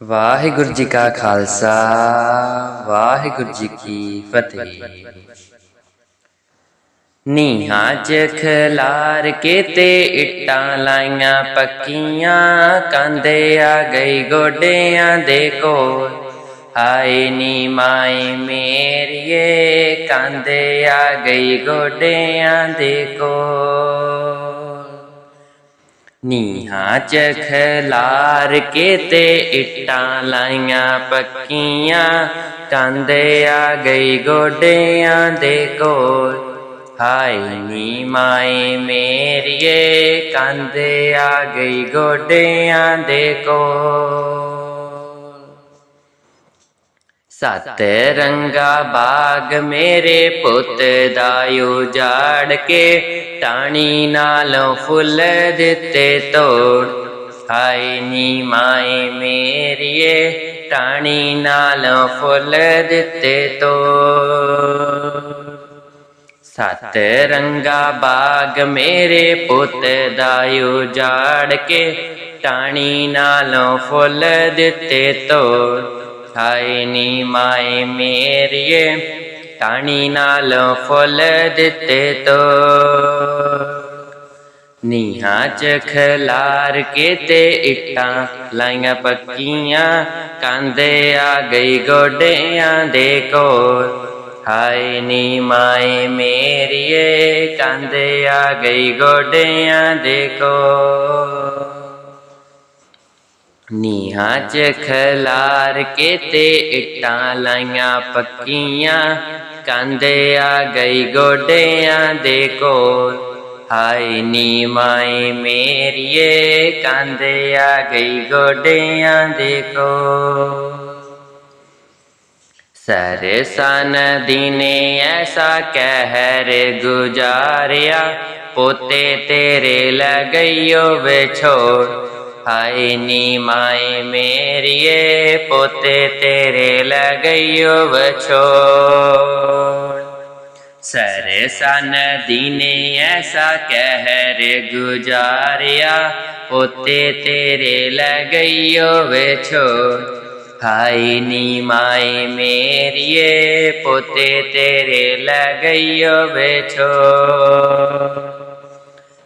ਵਾਹਿਗੁਰੂ ਜੀ ਕਾ ਖਾਲਸਾ, ਵਾਹਿਗੁਰੂ ਜੀ ਕੀ ਫਤਿਹ। ਨੀਹਾਂ ਚ ਖਲਾਰ ਕੇ ਤੇ ਇੱਟਾਂ ਲਾਈਆਂ, ਪੱਕੀਆਂ ਕਾਂਦੇ ਆ ਗਈ ਗੋਡਿਆਂ ਦੇ ਕੋਲ। ਹਾਏ ਨੀ ਮਾਏ ਮੇਰੀਏ ਕਾਂਦੇ ਆ ਗਈ ਗੋਡਿਆਂ ਦੇ ਕੋਲ। ਨੀਹਾਂ ਚ ਖਲਾਰ ਕੇ ਤੇ ਇੱਟਾਂ ਲਾਈਆਂ ਪੱਕੀਆਂ। ਕੰਦੇ ਆ ਗਈ ਗੋਡਿਆਂ ਦੇ ਕੋਲ। ਹਾਏ ਨੀ ਮਾਏ ਮੇਰੀਏ ਕੰਦੇ ਆ ਗਈ ਗੋਡਿਆਂ ਦੇ ਕੋਲ। ਸਤ ਰੰਗਾ ਬਾਗ ਮੇਰੇ ਪੁੱਤ ਦਾ ਉਜਾੜ ਕੇ ਟਾਣੀ ਨਾਲੋਂ ਫੁੱਲ ਦਿੱਤੇ ਤੋੜ। ਹਾਏ ਨੀ ਮਾਏ ਮੇਰੀਏ, ਟਾਣੀ ਨਾਲੋਂ ਫੁੱਲ ਦਿੱਤੇ ਤੋੜ। ਸਤ ਰੰਗਾ ਬਾਗ ਮੇਰੇ ਪੁੱਤ ਦਾ ਉਜਾੜ ਕੇ ਟਾਣੀ ਨਾਲੋਂ ਫੁੱਲ ਦਿੱਤੇ ਤੋੜ। ਹਾਏ ਨੀ ਮਾਏ ਮੇਰੀਏ ਟਾਣੀ ਨਾਲ ਫੁੱਲ ਦਿੱਤੇ ਤੋ ਨੀਹਾਂ ਚ ਖਲਾਰ ਕੇ ਤੇ ਇੱਟਾਂ ਲਾਈਆਂ ਪੱਕੀਆਂ ਕੰਦੇ ਆ ਗਈ ਗੋਡਿਆਂ ਦੇ ਕੋਲ ਹਾਏ ਨੀ ਮਾਏ ਮੇਰੀਏ ਕੰਦੇ ਆ ਗਈ ਗੋਡਿਆਂ ਦੇ ਕੋਲ ਨੀਹਾਂ ਚ ਖਲਾਰ ਕੇ ਤੇ ਇੱਟਾਂ ਲਾਈਆਂ ਪੱਕੀਆਂ। ਕੰਦੇ ਆ ਗਈ ਗੋਡਿਆਂ ਦੇ ਕੋਲ। ਹਾਏ ਨੀ ਮਾਏ ਮੇਰੀਏ ਕੰਦੇ ਆ ਗਈ ਗੋਡਿਆਂ ਦੇ ਕੋਲ। ਸਰਸਨ ਦਿਨੇ ਐਸਾ ਕਹਿਰ ਗੁਜਾਰਿਆ, ਪੋਤੇ ਤੇਰੇ ਲਗਈਓ ਵਿਛੋੜ ਹਾਏ ਨੀ ਮਾਏ ਮੇਰੀਏ, ਪੋਤੇ ਤੇਰੇ ਲਗਈਓ ਵਿਛੋੜ। ਸਰਸਨ ਦਿਨੇ ਐਸਾ ਕਹਿਰ ਗੁਜਾਰਿਆ, ਪੋਤੇ ਤੇਰੇ ਲਗਈਓ ਵਿਛੋੜ। ਹਾਏ ਨੀ ਮਾਏ ਮੇਰੀਏ, ਪੋਤੇ ਤੇਰੇ ਲਗਈਓ ਵਿਛੋ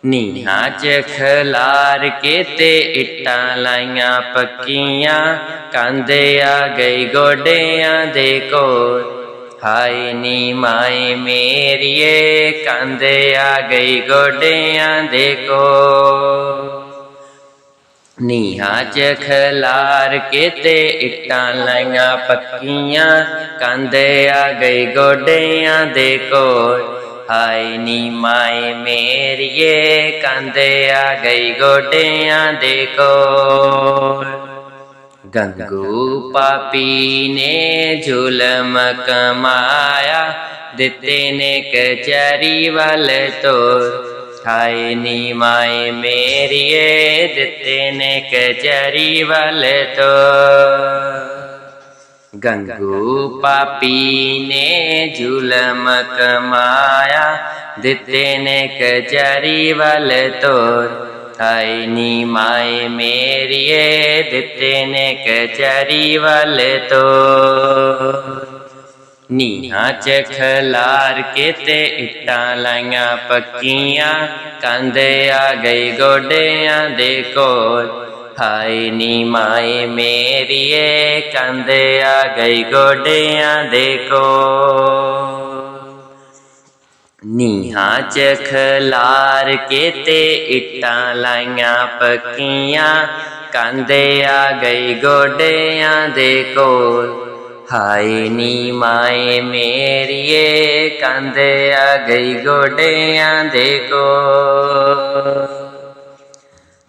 ਨੀਹਾਂ ਚ ਖਲਾਰ ਕੇ ਤੇ ਇੱਟਾਂ ਲਾਈਆਂ ਪੱਕੀਆਂ ਕਾਂਦੇ ਆ ਗਈ ਗੋਡਿਆਂ ਦੇ ਕੋਲ। ਹਾਏ ਨੀ ਮਾਏ ਮੇਰੀਏ ਕੰਦੇ ਆ ਗਈ ਗੋਡਿਆਂ ਦੇ ਕੋਲ। ਨੀਹਾਂ ਚ ਖਲਾਰ ਕੇ ਤੇ ਇੱਟਾਂ ਲਾਈਆਂ ਪੱਕੀਆਂ ਕੰਦੇ ਆ ਗਈ ਗੋਡਿਆਂ ਦੇ ਕੋਲ। ਹਾਏ ਨੀ ਮਾਏ ਮੇਰੀਏ ਕੰਦੇ ਆ ਗਈ ਗੋਡਿਆਂ ਦੇ ਕੋਲ। ਗੰਗੂ ਪਾਪੀ ਨੇ ਜ਼ੁਲਮ ਕਮਾਇਆ, ਦਿੱਤੇ ਨੇ ਕਚਰੀ ਵੱਲ ਤੋਰ। ਹਾਏ ਨੀ ਮਾਏ ਮੇਰੀਏ, ਦਿੱਤੇ ਨੇ ਕਚਰੀ ਵੱਲ ਤੋ ਗੰਗੂ ਪਾਪੀ ਨੇ ਜ਼ੁਲਮ ਕਮਾਇਆ ਦਿੱਤੇ ਨੇ ਕਚਰੀ ਵੱਲ ਤੋਰ ਹਾਏ ਨੀ ਮਾਏ ਮੇਰੀਏ ਦਿੱਤੇ ਨੇ ਕਚਰੀ ਵੱਲ ਤੋਰ ਨੀਹਾਂ ਚ ਖਲਾਰ ਕੇ ਇੱਟਾਂ ਲਾਈਆਂ ਪੱਕੀਆਂ ਕੰਦੇ ਆ ਗਈ ਗੋਡਿਆਂ ਦੇ ਕੋਲ ਹਾਈ ਨੀ ਮਾਏ ਮੇਰੀਏ ਕੰਦੇ ਆ ਗਈ ਗੋਡਿਆਂ ਦੇ ਕੋਲ। ਨੀਹਾਂ ਚ ਖਲਾਰ ਕੇ ਇੱਟਾਂ ਲਾਈਆਂ ਪੱਕੀਆਂ ਕੰਦੇ ਆ ਗਈ ਗੋਡਿਆਂ ਦੇ ਕੋਲ। ਹਾਏ ਨੀ ਮਾਏ ਮੇਰੀਏ ਕੰਦੇ ਆ ਗਈ ਗੋਡਿਆਂ ਦੇ ਕੋ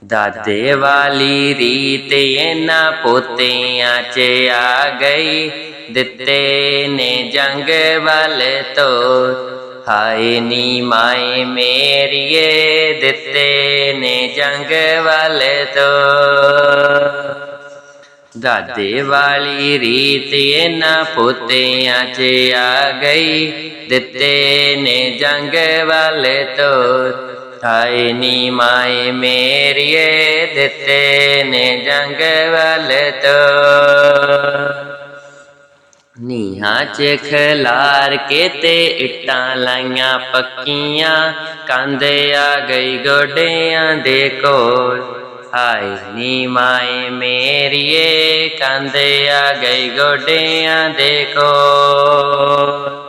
ਦਾਦੇ ਵਾਲੀ ਰੀਤ ਇਹਨਾਂ ਪੋਤਿਆਂ ਚ ਆ ਗਈ। ਦਿੱਤੇ ਨੇ ਜੰਗ ਵੱਲ ਤੋਂ ਹਾਏ ਨੀ ਮਾਏ ਮੇਰੀਏ, ਦਿੱਤੇ ਨੇ ਜੰਗ ਵੱਲ ਤੋਂ ਦਾਦੇ ਵਾਲੀ ਰੀਤ ਇਹਨਾਂ ਪੋਤਿਆਂ ਚ ਆ ਗਈ। ਦਿੱਤੇ ਨੇ ਜੰਗ ਵੱਲ ਤੋਰ। ਹਾਏ ਨੀ ਮਾਏ ਮੇਰੀਏ, ਦਿੱਤੇ ਨੇ ਜੰਗ ਵੱਲ ਤੋਰ ਨੀਹਾਂ 'ਚ ਖਲਾਰ ਕੇ ਤੇ ਇੱਟਾਂ ਲਾਈਆਂ ਪੱਕੀਆਂ, ਕੰਧ ਆ ਗਈ ਗੋਡਿਆਂ ਦੇ ਕੋਲ। ਹਾਏ ਨੀ ਮਾਏ ਮੇਰੀਏ, ਕੰਧ ਆ ਗਈ ਗੋਡਿਆਂ ਦੇ ਕੋਲ।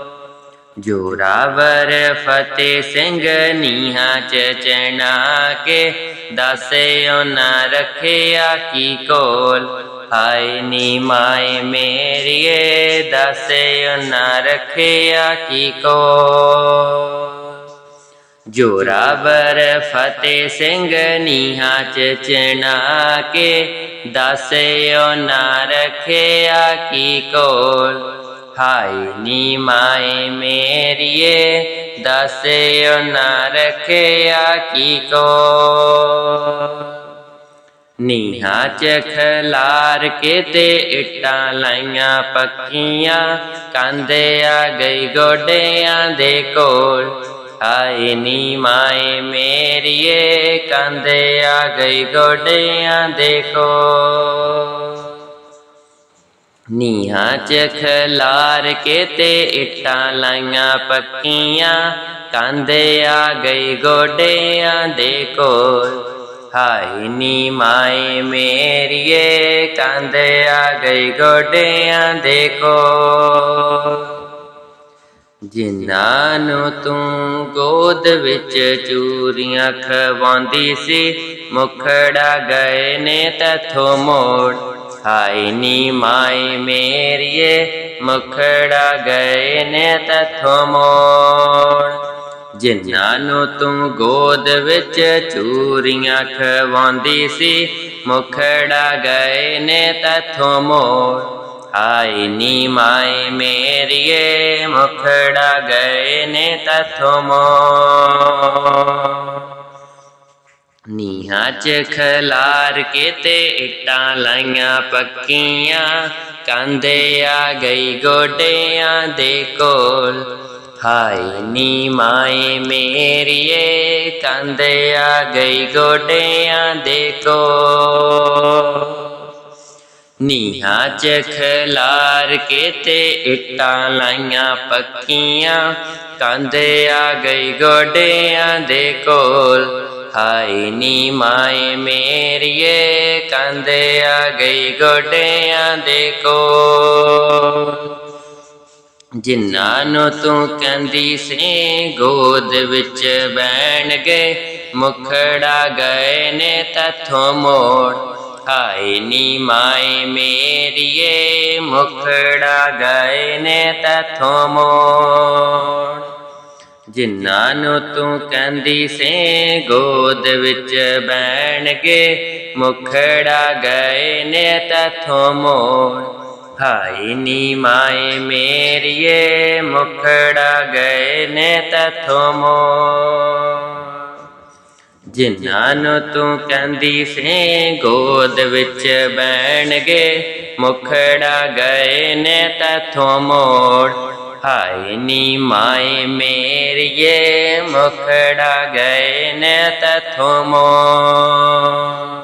ਜੋਰਾਵਰ ਫਤਿਹ ਸਿੰਘ ਨੀਹਾਂ ਚ ਚਣਾ ਕੇ ਦੱਸੇ ਉਹਨਾਂ ਰੱਖਿਆ ਕੀ ਕੋਲ। ਹਾਏ ਨੀ ਮਾਏ ਮੇਰੀਏ ਦੱਸੇ ਉਹਨਾਂ ਰੱਖਿਆ ਕੀ ਕੋਲ। ਜੋਰਾਵਰ ਫਤਿਹ ਸਿੰਘ ਨੀਹਾਂ ਚ ਚਣਾ ਕੇ ਦੱਸੇ ਉਹਨਾਂ ਰੱਖਿਆ ਕੀ ਕੋਲ। ਹਾਏ ਨੀ ਮਾਏ ਮੇਰੀਏ ਦੱਸੇ ਉਹਨਾਂ ਰੱਖਿਆ ਕੀ ਕੋਲ ਨੀਹਾਂ ਚ ਖਲਾਰ ਕੇ ਤੇ ਇੱਟਾਂ ਲਾਈਆਂ ਪੱਕੀਆਂ ਕੰਧ ਆ ਗਈ ਗੋਡਿਆਂ ਦੇ ਕੋਲ ਹਾਏ ਨੀ ਮਾਏ ਮੇਰੀਏ ਕੰਧ ਆ ਗਈ ਗੋਡਿਆਂ ਦੇ ਕੋਲ ਨੀਹਾਂ ਚ ਖਲਾਰ ਕੇ ਤੇ ਇੱਟਾਂ ਲਾਈਆਂ ਪੱਕੀਆਂ, ਕੰਧ ਆ ਗਈ ਗੋਡਿਆਂ ਦੇ ਕੋਲ। ਹਾਈ ਨੀ ਮਾਏ ਮੇਰੀਏ ਕਾਂਦੇ ਆ ਗਈ ਗੋਡਿਆਂ ਦੇ ਕੋਲ। ਜਿਨ੍ਹਾਂ ਨੂੰ ਤੂੰ ਗੋਦ ਵਿੱਚ ਚੂਰੀਆਂ ਖਵਾਉਂਦੀ ਸੀ, ਮੁਖੜਾ ਗਏ ਨੇ ਤਥੋਂ ਮੋੜ। ਹਾਏ ਨੀ ਮਾਏ ਮੇਰੀਏ ਮੁਖੜਾ ਗਏ ਨੇ ਤਥੋਂ ਮੋੜ ਜਿਨ੍ਹਾਂ ਨੂੰ ਤੂੰ ਗੋਦ ਵਿੱਚ ਚੂਰੀਆਂ ਖਵਾਉਂਦੀ ਸੀ ਮੁਖੜਾ ਗਏ ਨੇ ਤਥੋਂ ਮੋੜ ਹਾਏ ਨੀ ਮਾਏ ਮੇਰੀਏ ਮੁਖੜਾ ਗਏ ਨੇ ਤਥੋਂ ਮੋੜ ਨੀਹਾਂ ਖਲਾਰ ਕੇ ਤੇ ਇੱਟਾਂ ਲਾਈਆਂ ਪੱਕੀਆਂ, ਕੰਧ ਆ ਗਈ ਗੋਡਿਆਂ ਦੇ ਕੋਲ। ਹਾਏ ਨੀ ਮਾਏ ਮੇਰੀਏ, ਕੰਧ ਆ ਗਈ ਗੋਡਿਆਂ ਦੇ ਕੋਲ। ਨੀਹਾਂ ਚ ਖਲਾਰ ਕੇ ਇੱਟਾਂ ਲਾਈਆਂ ਪੱਕੀਆਂ, ਕੰਧ ਆ ਗਈ ਗੋਡਿਆਂ ਦੇ ਕੋਲ। ਹਾਏ ਨੀ ਮਾਏ ਮੇਰੀਏ, ਕੰਧ ਆ ਗਈ ਗੋਡਿਆਂ ਦੇ ਕੋਲ। ਜਿਨ੍ਹਾਂ ਨੂੰ ਤੂੰ ਕਹਿੰਦੀ ਸੀ ਗੋਦ ਵਿੱਚ ਬੈਣਗੇ ਮੁਖੜਾ ਗਏ ਨੇ ਤਥੋਂ ਮੋੜ। ਹਾਏ ਨੀ ਮਾਏ ਮੇਰੀਏ, ਮੁਖੜਾ ਗਏ ਨੇ ਤਥੋਂ ਮੋੜ। ਜਿਨ੍ਹਾਂ ਨੂੰ ਤੂੰ ਕਹਿੰਦੀ ਸੇ, ਗੋਦ ਵਿੱਚ ਬੈਣਗੇ ਮੁਖੜਾ ਗਏ ਨੇ ਤਥੋਂ ਮੋੜ। ਹਾਈ ਨੀ ਮਾਏ ਮੇਰੀਏ, ਮੁਖੜਾ ਗਏ ਨੇ ਤਥੋਂ ਮੋੜ। ਜਿਨ੍ਹਾਂ ਨੂੰ ਤੂੰ ਕਹਿੰਦੀ ਸੇ, ਗੋਦ ਵਿੱਚ ਬੈਣਗੇ ਮੁਖੜਾ ਗਏ ਨੇ ਤਥੋਂ ਮੋੜ। ਹਾਏ ਨੀ ਮਾਏ ਮੇਰੀਏ ਮੁਖੜਾ ਗਏ ਨੇ ਤਥੋਂ ਮੋੜ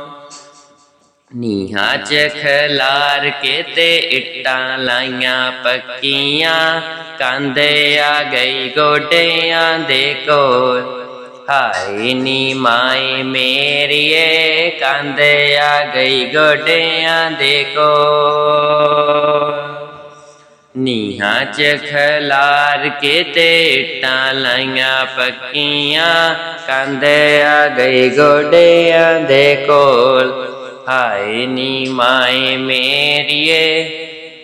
ਚ ਖਲਾਰ ਕੇ ਤੇ ਇੱਟਾਂ ਲਾਈਆਂ ਪੱਕੀਆਂ ਕੰਧ ਆ ਗਈ ਗੋਡਿਆਂ ਦੇ ਕੋਲ ਹਾਏ ਨੀ ਮਾਏ ਮੇਰੀਏ ਕੰਧ ਆ ਗਈ ਗੋਡਿਆਂ ਦੇ ਕੋਲ ਨੀਹਾਂ ਚ ਖਲਾਰ ਕੇ ਤੇ ਇੱਟਾਂ ਪੱਕੀਆਂ, ਕੰਧ ਆ ਗਈ ਗੋਡਿਆਂ ਦੇ ਕੋਲ। ਹਾਏ ਨੀ ਮਾਏ ਮੇਰੀਏ,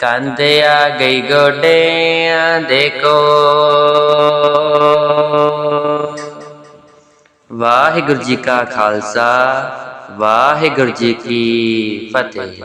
ਕੰਧ ਆ ਗਈ ਗੋਡਿਆਂ ਦੇ ਕੋਲ। ਵਾਹਿਗੁਰੂ ਜੀ ਕਾ ਖਾਲਸਾ, ਵਾਹਿਗੁਰੂ ਜੀ ਕੀ ਫਤਿਹ।